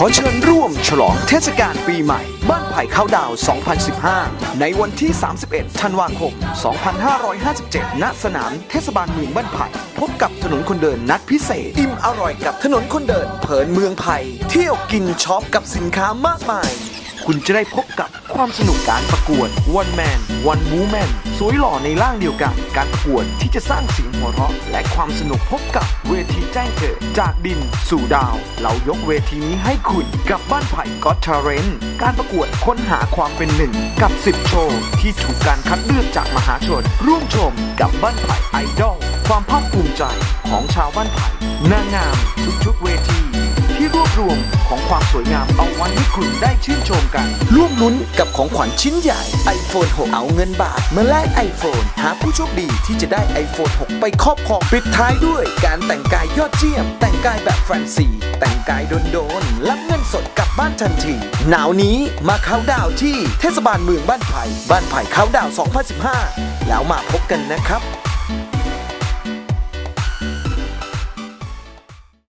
ขอเชิญร่วมฉลองเทศกาลปีใหม่ บ้านไผ่เข้าดาว 2015 ในวันที่ 31 ธันวาคม 2557 ณ สนามเทศบาลเมืองบ้านไผ่ พบกับถนนคนเดินนัดพิเศษ อิ่มอร่อยกับถนนคนเดิน เผินเมืองไผ่ เที่ยวกินช็อปกับสินค้ามากมาย คุณจะได้พบกับความสนุกการประกวด One Man One Woman สวยหล่อในร่างเดียวกัน การประกวดที่จะสร้างเสียงหัวเราะ และความสนุกพบกับเวทีแจ้งเกิด จากดินสู่ดาว เรายกเวทีนี้ให้คุณกับบ้านไผ่ก็ทาเรนการประกวดค้นหาความเป็นหนึ่งกับ 10 โชว์ ที่ถูกการคัดเลือกจากมหาชน ร่วมชมกับบ้านไผ่ไอดอลความภาคภูมิใจของชาวบ้านไผ่นางงามทุกๆเวที ที่รวบรวมของความสวยงามเอาไว้ให้คุณได้ชื่นชม กัน ร่วมลุ้นกับของขวัญชิ้นใหญ่ iPhone 6 เอาเงินบาทมาแลก iPhone หาผู้โชคดีที่จะได้ iPhone 6 ไปครอบครองปิดท้ายด้วย การแต่งกายยอดเยี่ยม แต่งกายแบบแฟนซี แต่งกายโดนๆรับเงินสดกลับบ้านทันที หนาวนี้มาเข้าดาวที่เทศบาลเมืองบ้านไผ่บ้านไผ่เข้าดาว 2015 แล้วมาพบกันนะครับ